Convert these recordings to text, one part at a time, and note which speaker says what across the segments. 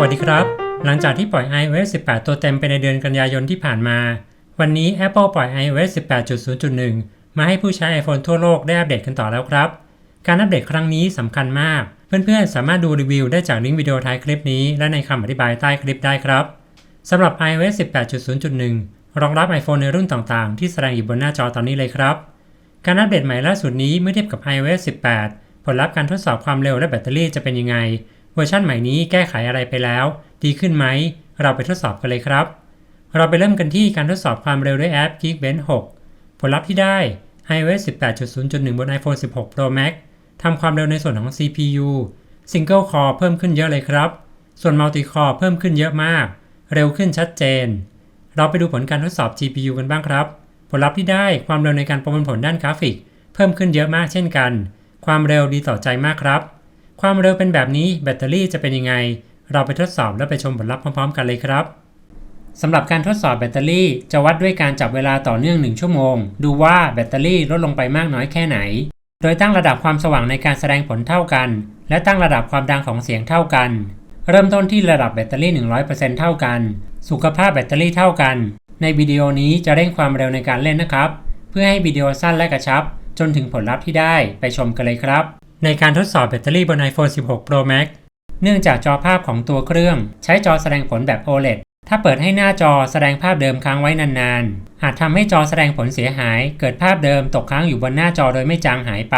Speaker 1: วัสดีครับ หลังจากที่ปล่อย iOS 18 ตัวเต็มไปในเดือนกันยายนที่ผ่านมา วันนี้ Apple ปล่อย iOS 18.0.1 มาให้ผู้ใช้ iPhone ทั่วโลกได้อัปเดตกันต่อแล้วครับ การอัปเดตครั้งนี้สำคัญมาก เพื่อนๆ สามารถดูรีวิวได้จากลิงก์วิดีโอท้ายคลิปนี้ และในคำอธิบายใต้คลิปได้ครับสำหรับ iOS 18.0.1 รองรับ iPhone ในรุ่นต่างๆ ที่แสดงอยู่บนหน้าจอตอนนี้เลยครับ การอัปเดตใหม่ล่าสุดนี้เมื่อเทียบกับ iOS 18 ผลลัพธ์การทดสอบความเร็วและแบตเตอรี่จะเป็นยังไง เวอร์ชันใหม่นี้แก้ไขอะไรไปแล้ว ดีขึ้นไหม เราไปทดสอบกันเลยครับ เราไปเริ่มกันที่การทดสอบความเร็วด้วยแอป Geekbench 6 ผลลัพธ์ที่ได้ iOS 18.0.1 บน iPhone 16 Pro Max ทำความเร็วในส่วนของ CPU Single Core เพิ่มขึ้นเยอะเลยครับ ส่วน Multi Core เพิ่มขึ้นเยอะมาก เร็วขึ้นชัดเจน เราไปดูผลการทดสอบ GPU กันบ้างครับ ผลลัพธ์ที่ได้ความเร็วในการประมวลผลด้านกราฟิก เพิ่มขึ้นเยอะมากเช่นกัน ความเร็วดีต่อใจมากครับ ความเร็วเป็นแบบนี้แบตเตอรี่จะเป็นยังไง เราไปทดสอบและไปชมผลลัพธ์พร้อมๆ กันเลยครับสำหรับการทดสอบแบตเตอรี่จะวัดด้วยการจับเวลาต่อเนื่อง 1 ชั่วโมง ดูว่าแบตเตอรี่ลดลงไปมากน้อยแค่ไหน โดยตั้งระดับความสว่างในการแสดงผลเท่ากัน และตั้งระดับความดังของเสียงเท่ากัน เริ่มต้นที่ระดับแบตเตอรี่ 100%เท่ากัน สุขภาพแบตเตอรี่เท่ากัน ในวิดีโอนี้จะเร่งความเร็วในการเล่นนะครับ เพื่อให้วิดีโอสั้นและกระชับ จนถึงผลลัพธ์ที่ได้ไปชมกันเลยครับ ในการทดสอบแบตเตอรี่บน iPhone 16 Pro Max เนื่องจากจอภาพของตัวเครื่อง ใช้จอแสดงผลแบบ OLED ถ้าเปิดให้หน้าจอแสดงภาพเดิมค้างไว้นานๆ อาจทำให้จอแสดงผลเสียหาย เกิดภาพเดิมตกค้างอยู่บนหน้าจอโดยไม่จางหายไป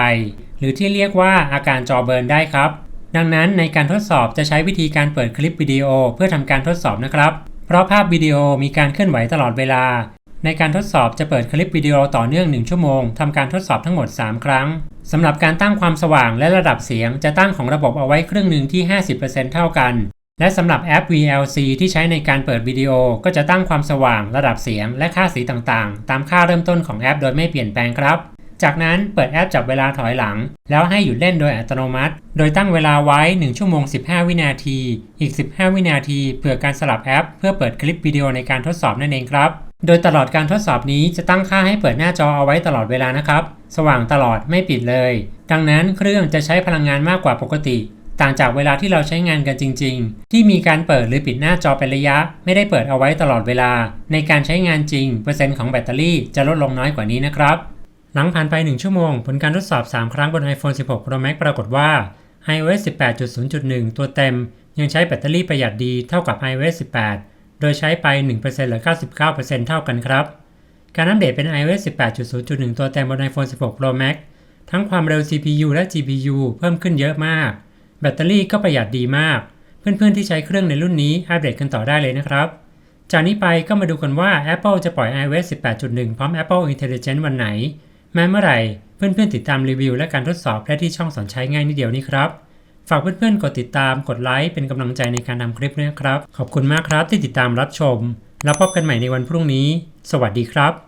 Speaker 1: หรือที่เรียกว่าอาการจอเบิร์นได้ครับ ดังนั้นในการทดสอบจะใช้วิธีการเปิดคลิปวิดีโอเพื่อทำการทดสอบนะครับ เพราะภาพวิดีโอมีการเคลื่อนไหวตลอดเวลา ในการทดสอบจะเปิดคลิปวิดีโอต่อเนื่อง 1 ชั่วโมง ทำการทดสอบทั้งหมด 3 ครั้ง สำหรับการตั้งความสว่างและระดับเสียง จะตั้งของระบบเอาไว้ครึ่งหนึ่งที่ 50%เท่ากัน และสำหรับแอป VLC ที่ใช้ในการเปิดวิดีโอ ก็จะตั้งความสว่าง ระดับเสียง และค่าสีต่างๆ ตามค่าเริ่มต้นของแอป โดยไม่เปลี่ยนแปลงครับ จากนั้นเปิดแอปจับเวลาถอยหลัง แล้วให้หยุดเล่นโดยอัตโนมัติ โดยตั้งเวลาไว้ 1 ชั่วโมง 15 วินาที อีก 15 วินาทีเผื่อการสลับแอป เพื่อเปิดคลิปวิดีโอในการทดสอบนั่นเองครับ โดยตลอดการทดสอบนี้จะตั้งค่าให้เปิดหน้าจอเอาไว้ตลอดเวลานะครับ สว่างตลอดไม่ปิดเลย ดังนั้นเครื่องจะใช้พลังงานมากกว่าปกติ ต่างจากเวลาที่เราใช้งานกันจริง ๆ ที่มีการเปิดหรือปิดหน้าจอเป็นระยะ ไม่ได้เปิดเอาไว้ตลอดเวลา ในการใช้งานจริง เปอร์เซ็นต์ของแบตเตอรี่จะลดลงน้อยกว่านี้นะครับ หลังผ่านไป 1 ชั่วโมง ผลการทดสอบ 3 ครั้งบน iPhone 16 Pro Max ปรากฏว่า iOS 18.0.1 ตัวเต็ม ยังใช้แบตเตอรี่ประหยัดดีเท่ากับ iOS 18 โดยใช้ไป 1%หรือ 99%เท่ากันครับ การอัปเดตเป็น iOS 18.0.1 ตัวเต็มบน iPhone 16 Pro Max ทั้งความเร็ว CPU และ GPU เพิ่มขึ้นเยอะมาก แบตเตอรี่ก็ประหยัดดีมาก เพื่อนๆที่ใช้เครื่องในรุ่นนี้อัปเดตกันต่อได้เลยนะครับ จากนี้ไปก็มาดูกันว่า Apple จะปล่อย iOS 18.1 พร้อม Apple Intelligence วันไหน แม้เมื่อไหร่ เพื่อนๆติดตามรีวิวและการทดสอบได้ที่ช่องสอนใช้ง่ายนิดเดียวนี้ครับ ฝากเพื่อนๆ กดติดตาม กดไลค์ เป็นกำลังใจในการทำคลิปด้วยนะครับ ขอบคุณมากครับที่ติดตามรับชม แล้วพบกันใหม่ในวันพรุ่งนี้ สวัสดีครับ